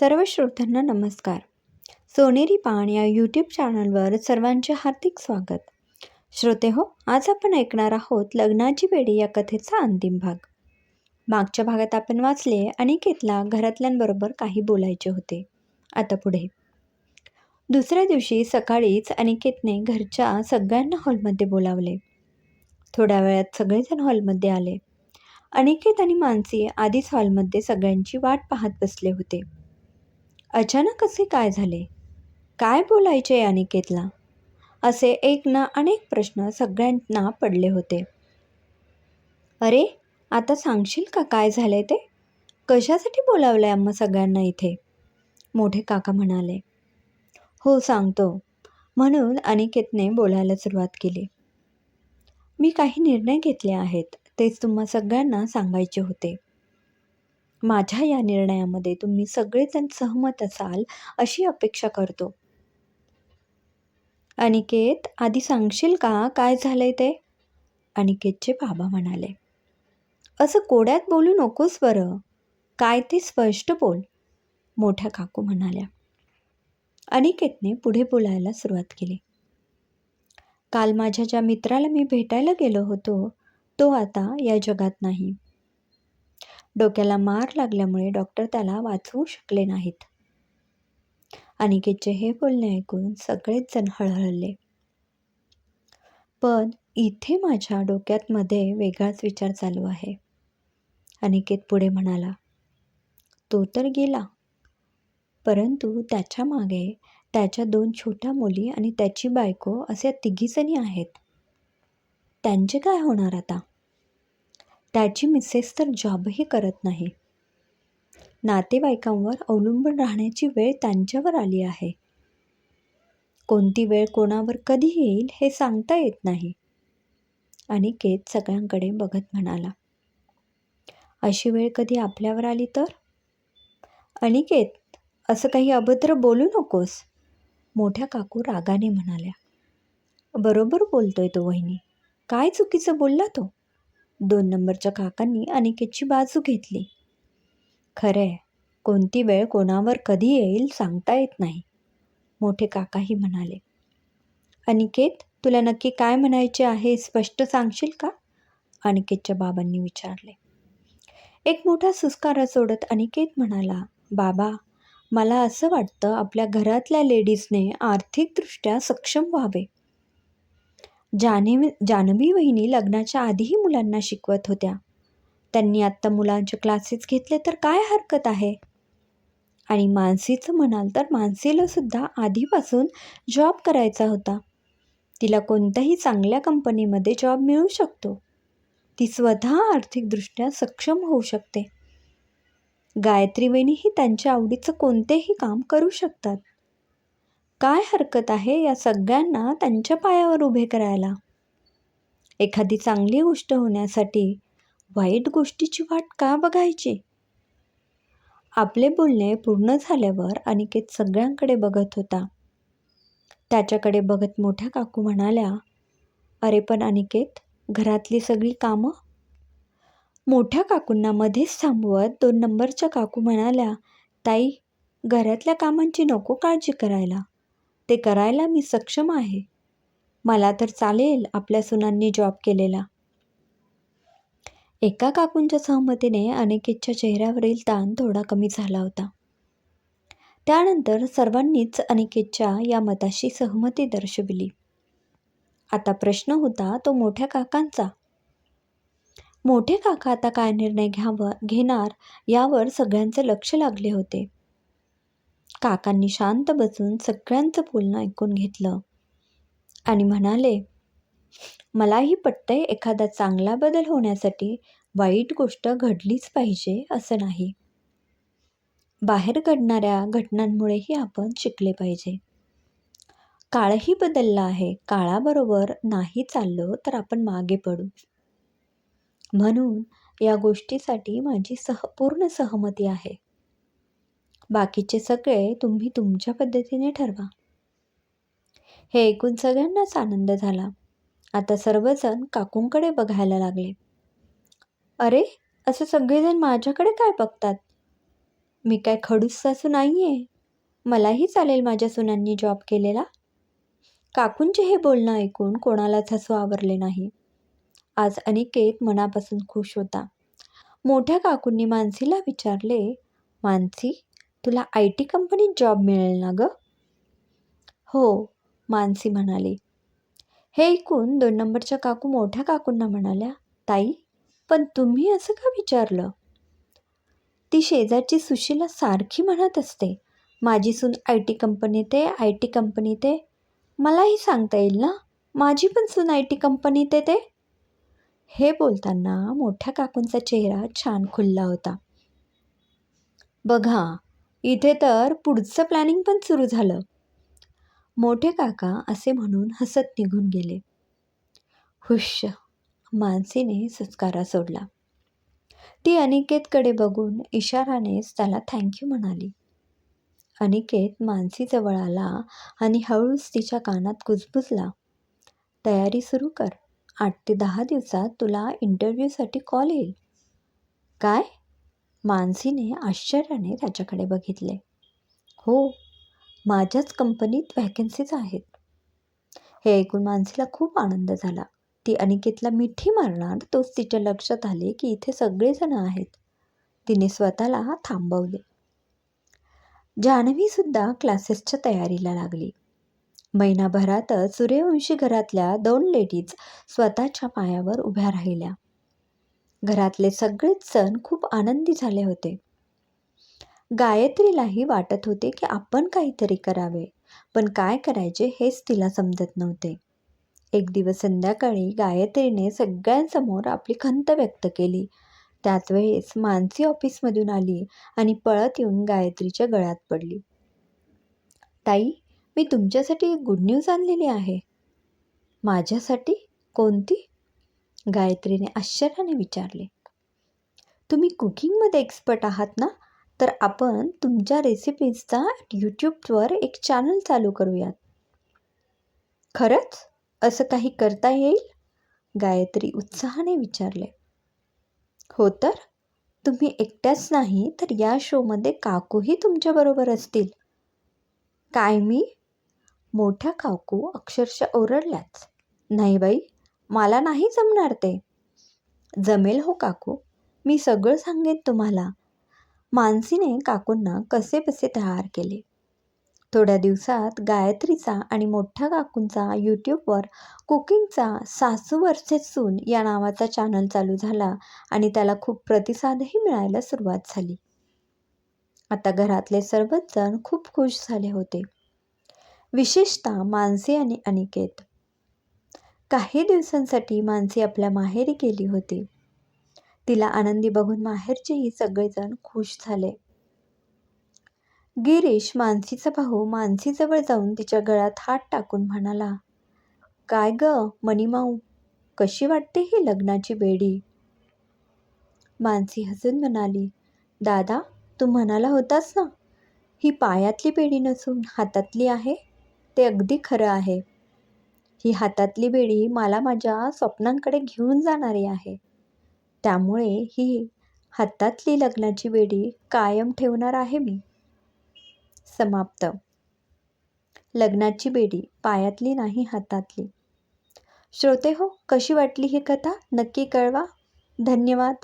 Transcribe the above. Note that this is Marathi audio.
सर्व श्रोत्यांना नमस्कार. सोनेरी पान या यूट्यूब चॅनलवर सर्वांचे हार्दिक स्वागत. श्रोते हो आज आपण ऐकणार आहोत लग्नाची वेळी या कथेचा अंतिम भाग. मागच्या भागात आपण वाचले अनिकेतला घरातल्यांबरोबर काही बोलायचे होते. आता पुढे. दुसऱ्या दिवशी सकाळीच अनिकेतने घरच्या सगळ्यांना हॉलमध्ये बोलावले. थोड्या वेळात सगळेजण हॉलमध्ये आले. अनिकेत आणि मानसी आधीच हॉलमध्ये सगळ्यांची वाट पाहत बसले होते. अचानक असे काय झाले? काय बोलायचे अनिकेतला असे एक ना अनेक प्रश्न सगळ्यांना पडले होते. अरे आता सांगशील का काय झाले ते? कशासाठी बोलावलं आहे आम्हा सगळ्यांना इथे? मोठे काका म्हणाले. हो सांगतो. म्हणून अनिकेतने बोलायला सुरुवात केली. मी काही निर्णय घेतले आहेत तेच तुम्हा सगळ्यांना सांगायचे होते. माझ्या या निर्णयामध्ये तुम्ही सगळेजण सहमत असाल अशी अपेक्षा करतो. अनिकेत आधी सांगशील का काय झालंय ते? अनिकेतचे बाबा म्हणाले. असं कोड्यात बोलू नकोस बरं. काय ते स्पष्ट बोल. मोठ्या काकू म्हणाल्या. अनिकेतने पुढे बोलायला सुरुवात केली. काल माझ्या ज्या मित्राला मी भेटायला गेलो होतो तो आता या जगात नाही. डोक्याला मार लागल्यामुळे डॉक्टर त्याला वाचवू शकले नाहीत. अनिकेतचे हे बोलणे ऐकून सगळेच जण हळहळले. पण इथे माझ्या डोक्यात मध्ये वेगळाच विचार चालू आहे. अनिकेत पुढे म्हणाला तो तर गेला. परंतु त्याच्यामागे त्याच्या दोन छोट्या मुली आणि त्याची बायको असे तिघीजणी आहेत. त्यांचे काय होणार आता? त्याची मिसेस तर जॉबही करत नाही. नातेवाईकांवर अवलंबून राहण्याची वेळ त्यांच्यावर आली आहे. कोणती वेळ कोणावर कधी येईल हे सांगता येत नाही. अनिकेत सगळ्यांकडे बघत म्हणाला अशी वेळ कधी आपल्यावर आली तर? अनिकेत असं काही अभद्र बोलू नकोस मोठ्या काकू रागाने म्हणाल्या. बरोबर बोलतोय तो वहिनी. काय चुकीचं बोलला तो? दोन नंबरच्या काकांनी अनिकेतची बाजू घेतली. खरे कोणती वेळ कोणावर कधी येईल सांगता येत नाही मोठे काकाही म्हणाले. अनिकेत तुला नक्की काय म्हणायचे आहे स्पष्ट सांगशील का? अनिकेतच्या बाबांनी विचारले. एक मोठा सुस्कारा सोडत अनिकेत म्हणाला बाबा मला असं वाटतं आपल्या घरातल्या लेडीजने आर्थिकदृष्ट्या सक्षम व्हावे. जान्हवी जानवी वहिनी लग्नाच्या आधीही मुलांना शिकवत होत्या. त्यांनी आत्ता मुलांचे क्लासेस घेतले तर काय हरकत आहे? आणि मानसीचं म्हणाल तर मानसीला सुद्धा आधीपासून जॉब करायचा होता. तिला कोणत्याही चांगल्या कंपनीमध्ये जॉब मिळू शकतो. ती स्वतः आर्थिकदृष्ट्या सक्षम होऊ शकते. गायत्री वहिनीही त्यांच्या आवडीचं कोणतेही काम करू शकतात. काय हरकत आहे या सगळ्यांना त्यांच्या पायावर उभे करायला? एखादी चांगली गोष्ट होण्यासाठी वाईट गोष्टीची वाट का बघायची? आपले बोलणे पूर्ण झाल्यावर अनिकेत सगळ्यांकडे बघत होता. त्याच्याकडे बघत मोठ्या काकू म्हणाल्या अरे पण अनिकेत घरातली सगळी कामं? मोठ्या काकूंना मध्येच थांबवत दोन नंबरच्या काकू म्हणाल्या ताई घरातल्या कामांची नको काळजी करायला. ते करायला मी सक्षम आहे. मला तर चालेल आपल्या सुनांनी जॉब केलेला. एका काकूंच्या सहमतीने अनिकेतच्या चेहऱ्यावरील ताण थोडा कमी झाला होता. त्यानंतर सर्वांनीच अनिकेतच्या या मताशी सहमती दर्शविली. आता प्रश्न होता तो मोठ्या काकांचा. मोठे काका आता काय निर्णय घ्यावं घेणार यावर सगळ्यांचे लक्ष लागले होते. काकांनी शांत बसून सगळ्यांचं बोलणं ऐकून घेतलं. आणि म्हणाले मलाही पटतंय एखादा चांगला बदल होण्यासाठी वाईट गोष्ट घडलीच पाहिजे असं नाही. बाहेर घडणाऱ्या घटनांमुळेही आपण शिकले पाहिजे. काळही बदलला आहे काळाबरोबर नाही चाललो तर आपण मागे पडू. म्हणून या गोष्टीसाठी माझी सह पूर्ण सहमती आहे. बाकीचे सगळे तुम्ही तुमच्या पद्धतीने ठरवा. हे ऐकून सगळ्यांनाच आनंद झाला. आता सर्वजण काकूंकडे बघायला लागले. अरे असं सगळेजण माझ्याकडे काय बघतात? मी काय खडूस सासू नाही आहे मलाही चालेल माझ्या सुनांनी जॉब केलेला? काकूंचे हे बोलणं ऐकून कोणालाच हसू आवरले नाही. आज अनिकेत मनापासून खुश होता. मोठ्या काकूंनी मानसीला विचारले मानसी तुला आय टी कंपनीत जॉब मिळेल ना गं? हो मानसी म्हणाली. हे ऐकून दोन नंबरच्या काकू मोठ्या काकूंना म्हणाल्या ताई पण तुम्ही असं का विचारलं? ती शेजारची सुशीला सारखी म्हणत असते माझी सून आय टी कंपनीत आहे आय टी कंपनीत आहे. मलाही सांगता येईल ना? माझी पण सून आय टी कंपनीत आहे ते? हे बोलताना मोठ्या काकूंचा चेहरा छान खुलला होता. बघा इथे तर पुढचं प्लॅनिंग पण सुरू झालं. मोठे काका असे म्हणून हसत निघून गेले. हुश मानसीने सुस्कारा सोडला. ती अनिकेतकडे बघून इशारानेच त्याला थँक्यू म्हणाली. अनिकेत मानसीजवळ आला आणि हळूच तिच्या कानात कुजबुजला. तयारी सुरू कर. आठ ते दहा दिवसात तुला इंटरव्ह्यूसाठी कॉल येईल. काय? मानसीने आश्चर्याने त्याच्याकडे बघितले. हो माझ्याच कंपनीत व्हॅकन्सीज आहेत. हे ऐकून मानसीला खूप आनंद झाला. ती अनिकेतला मिठी मारणार तोच तिच्या लक्षात आले की इथे सगळेजण आहेत. तिने स्वतःला थांबवले. जान्हवीसुद्धा क्लासेसच्या तयारीला लागली. महिनाभरातच सूर्यवंशी घरातल्या दोन लेडीज स्वतःच्या पायावर उभ्या राहिल्या. घरातले सगळेच सण खूप आनंदी झाले होते. गायत्रीलाही वाटत होते की आपण काहीतरी करावे पण काय करायचे हेच तिला समजत नव्हते. एक दिवस संध्याकाळी गायत्रीने सगळ्यांसमोर आपली खंत व्यक्त केली. त्याच वेळेस मानसी ऑफिसमधून आली आणि पळत येऊन गायत्रीच्या गळ्यात पडली. ताई मी तुमच्यासाठी एक गुड न्यूज आणलेली आहे. माझ्यासाठी? कोणती? गायत्रीने आश्चर्याने विचारले तुम्ही कुकिंगमध्ये एक्सपर्ट आहात ना? तर आपण तुमच्या रेसिपीजचा यूट्यूबवर एक चॅनल चालू करूयात. खरंच? असं काही करता येईल? गायत्री उत्साहाने विचारले. हो तर? तुम्ही एकट्याच नाही तर या शोमध्ये काकूही तुमच्याबरोबर असतील. काय मी? मोठ्या काकू अक्षरशः ओरडल्याच नाही बाई मला नाही जमणार ते. जमेल हो काकू. मी सगळं सांगेन तुम्हाला. मानसीने काकूंना कसे बसे तयार केले. थोड्या दिवसात गायत्रीचा आणि मोठ्या काकूंचा यूट्यूबवर कुकिंगचा सासू वर्सेस सून या नावाचा चॅनल चालू झाला आणि त्याला खूप प्रतिसादही मिळायला सुरुवात झाली. आता घरातले सर्वच जण खूप खुश झाले होते. विशेषतः मानसी आणि अनिकेत. काही दिवसांसाठी मानसी आपल्या माहेरी गेली होती. तिला आनंदी बघून माहेरचेही सगळेजण खुश झाले. गिरीश मानसीचा भाऊ मानसीजवळ जाऊन तिच्या गळ्यात हात टाकून म्हणाला काय ग मणिमाऊ कशी वाटते ही लग्नाची बेडी मानसी हसून म्हणाली दादा तू म्हणाला होतास ना ही पायातली बेडी नसून हातातली आहे ते अगदी खरं आहे. ही हातातली बेडी मला माझ्या स्वप्नांकडे घेऊन जाणारी आहे. त्यामुळे ही हातातली लग्नाची बेडी कायम ठेवणार आहे मी. समाप्त. लग्नाची बेडी पायातली नाही हातातली. श्रोते हो कशी वाटली ही कथा? नक्की कळवा. धन्यवाद.